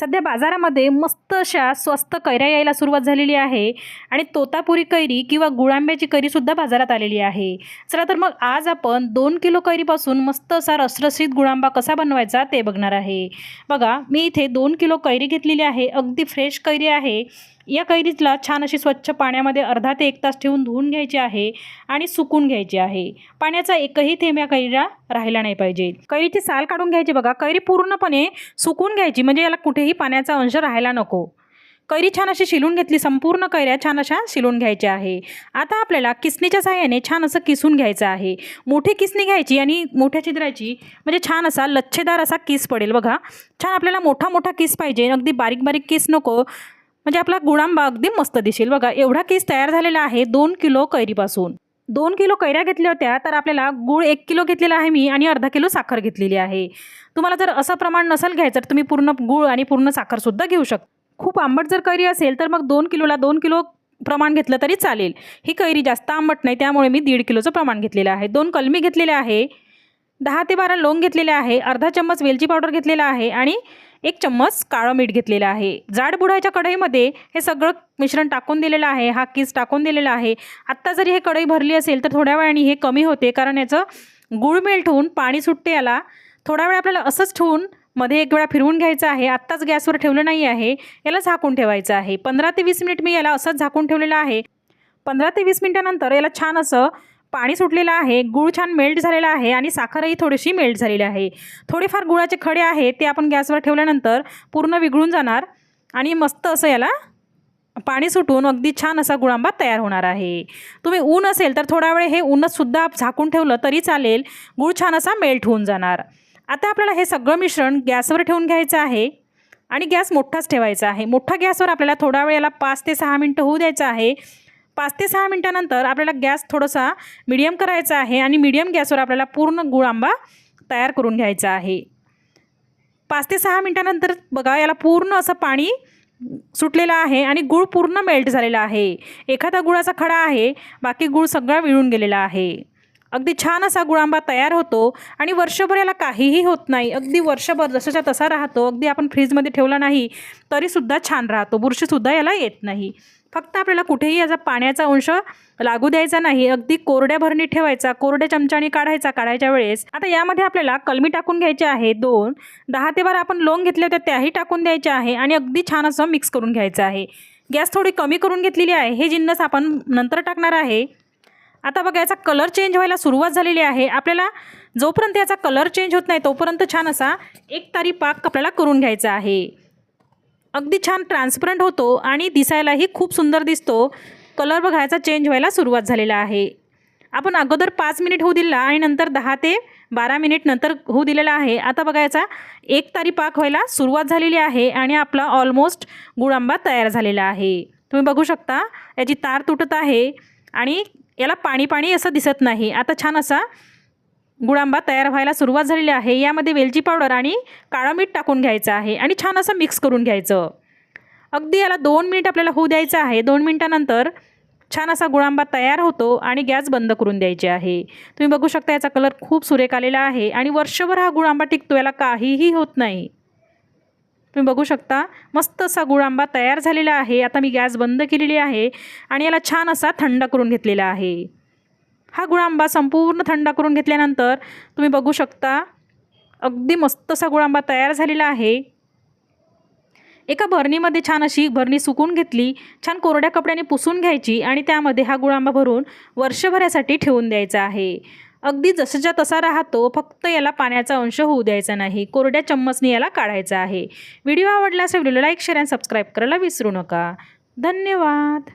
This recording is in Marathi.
सध्या बाजारामध्ये मस्त अशा स्वस्त कैऱ्या यायला सुरुवात झालेली आहे आणि तोतापुरी कैरी किंवा गुळांब्याची कैरीसुद्धा बाजारात आलेली आहे. चला तर मग आज आपण दोन किलो कैरीपासून मस्त असा रसरशीत गुळांबा कसा बनवायचा ते बघणार आहे. बघा मी इथे दोन किलो कैरी घेतलेली आहे. अगदी फ्रेश कैरी आहे. या कैरीजला छान अशी स्वच्छ पाण्यामध्ये अर्धा ते एक तास ठेवून धुवून घ्यायची आहे आणि सुकून घ्यायची आहे. पाण्याचा एकही थेंब या कैरीला राहिला नाही पाहिजे. कैरीची साल काढून घ्यायची बघा. कैरी पूर्णपणे सुकून घ्यायची म्हणजे याला कुठेही पाण्याचा अंश राहायला नको. कैरी छान अशी शिलून घेतली संपूर्ण कैऱ्या छान अशा शिलून घ्यायच्या आहे. आता आपल्याला किसणीच्या सहाय्याने छान असं किसून घ्यायचं आहे. मोठी किसणी घ्यायची आणि मोठ्या छिद्राची म्हणजे छान असा लच्छेदार असा किस पडेल बघा. छान आपल्याला मोठा मोठा किस पाहिजे. अगदी बारीक बारीक किस नको. म्हणजे आपला गुळांबा अगदी मस्त दिसेल. बघा एवढा केस तयार झालेला आहे दोन किलो कैरीपासून. दोन किलो कैऱ्या घेतल्या होत्या तर आपल्याला गूळ एक किलो घेतलेला आहे मी आणि अर्धा किलो साखर घेतलेली आहे. तुम्हाला जर असं प्रमाण नसेल घ्यायचं तर तुम्ही पूर्ण गूळ आणि पूर्ण साखरसुद्धा घेऊ शकता. खूप आंबट जर कैरी असेल तर मग दोन किलोला दोन किलो प्रमाण घेतलं तरी चालेल. ही कैरी जास्त आंबट नाही त्यामुळे मी दीड किलोचं प्रमाण घेतलेलं आहे. दोन कलमी घेतलेले आहे दहा ते बारा लोंग घेतलेले आहे अर्धा चम्मच वेलची पावडर घेतलेला आहे आणि एक चम्मच काळं मीठ घेतलेलं आहे. जाड बुडाच्या कढईमध्ये हे सगळं मिश्रण टाकून दिलेलं आहे. हा किस टाकून दिलेला आहे. आत्ता जरी हे कढई भरली असेल तर थोड्या वेळाने हे कमी होते कारण याचं गुळ मेल्ट होऊन पाणी सुटते याला. थोडा वेळ आपल्याला असंच ठेवून मध्ये एक वेळा फिरवून घ्यायचं आहे. आत्ताच गॅसवर ठेवलं नाही आहे. याला झाकून ठेवायचं आहे. पंधरा ते वीस मिनिट मी याला असंच झाकून ठेवलेलं आहे. पंधरा ते वीस मिनिटानंतर याला छान असं पाणी सुटलेलं आहे गूळ छान मेल्ट झालेला आहे आणि साखरही थोडीशी मेल्ट झालेली आहे. थोडेफार गुळाचे खडे आहे ते आपण गॅसवर ठेवल्यानंतर पूर्ण विघळून जाणार आणि मस्त असं याला पाणी सुटून अगदी छान असा गुळांबा तयार होणार आहे. तुम्ही ऊन असेल तर थोडा वेळ हे ऊनचसुद्धा झाकून ठेवलं तरी चालेल गूळ छान असा मेल्ट होऊन जाणार. आता आपल्याला हे सगळं मिश्रण गॅसवर ठेवून घ्यायचं आहे आणि गॅस मोठाच ठेवायचा आहे. मोठा गॅसवर आपल्याला थोडा वेळ याला पाच ते सहा मिनटं होऊ द्यायचं आहे. पाच ते सहा मिनटानंतर आपल्याला गॅस थोडासा मिडियम करायचा आहे आणि मिडियम गॅसवर आपल्याला पूर्ण गुळ आंबा तयार करून घ्यायचा आहे. पाच ते सहा मिनटानंतर बघा याला पूर्ण असं पाणी सुटलेलं आहे आणि गूळ पूर्ण मेल्ट झालेला आहे. एखादा गुळाचा खडा आहे बाकी गूळ सगळा विळून गेलेला आहे. अगदी छान असा गुळांबा तयार होतो आणि वर्षभर याला काहीही होत नाही. अगदी वर्षभर जसाच्या तसा राहतो अगदी आपण फ्रीजमध्ये ठेवला नाही तरीसुद्धा छान राहतो. बुरशीसुद्धा याला येत नाही. फक्त आपल्याला कुठेही याचा पाण्याचा अंश लागू द्यायचा नाही अगदी कोरड्या भरणीत ठेवायचा कोरड्या चमच्याने काढायचा काढायच्या वेळेस. आता यामध्ये आपल्याला कलमी टाकून घ्यायचे आहे दोन दहा ते बारा आपण लोंग घेतल्या होत्या त्याही टाकून द्यायच्या आहे आणि अगदी छान असं मिक्स करून घ्यायचं आहे. गॅस थोडी कमी करून घेतलेली आहे हे जिन्नस आपण नंतर टाकणार आहे. आता बघा याचा कलर चेंज व्हायला सुरुवात झालेली आहे. आपल्याला जोपर्यंत याचा कलर चेंज होत नाही तोपर्यंत छान असा एक तारी पाक आपल्याला करून घ्यायचा आहे. अगदी छान ट्रान्सपरंट होतो आणि दिसायलाही खूप सुंदर दिसतो. कलर बघायचा चेंज व्हायला सुरुवात झालेला आहे. आपण अगोदर पाच मिनिट होऊ दिला आणि नंतर दहा ते बारा मिनिट नंतर होऊ दिलेला आहे. आता बघायचा एक तारी पाक व्हायला सुरुवात झालेली आहे आणि आपला ऑलमोस्ट गुळांबा तयार झालेला आहे. तुम्ही बघू शकता याची तार तुटत आहे आणि याला पाणी पाणी असं दिसत नाही. आता छान असा गुळांबा तयार व्हायला सुरुवात झालेली आहे. यामध्ये वेलची पावडर आणि काळं मीठ टाकून घ्यायचं आहे आणि छान असं मिक्स करून घ्यायचं. अगदी याला दोन मिनिट आपल्याला होऊ द्यायचं आहे. दोन मिनिटानंतर छान असा गुळांबा तयार होतो आणि गॅस बंद करून द्यायची आहे. तुम्ही बघू शकता याचा कलर खूप सुरेख आलेला आहे आणि वर्षभर हा गुळांबा टिकतो याला काहीही होत नाही. तुम्ही बघू शकता मस्त असा गुळांबा तयार झालेला आहे. आता मी गॅस बंद केलेली आहे आणि याला छान असा थंड करून घेतलेला आहे. हा गुळांबा संपूर्ण थंड करून घेतल्यानंतर तुम्ही बघू शकता अगदी मस्त असा गुळांबा तयार झालेला आहे. एका भरणीमध्ये छान अशी भरणी सुकून घेतली छान कोरड्या कपड्याने पुसून घ्यायची आणि त्यामध्ये हा गुळांबा भरून वर्षभरासाठी ठेवून द्यायचा आहे. अगदी जसंच्या तसा राहतो फक्त याला पाण्याचा अंश होऊ द्यायचा नाही कोरड्या चम्मचने याला काढायचा आहे. व्हिडिओ आवडला असेल व्हिडिओला लाईक शेअर आणि सबस्क्राईब करायला विसरू नका. धन्यवाद!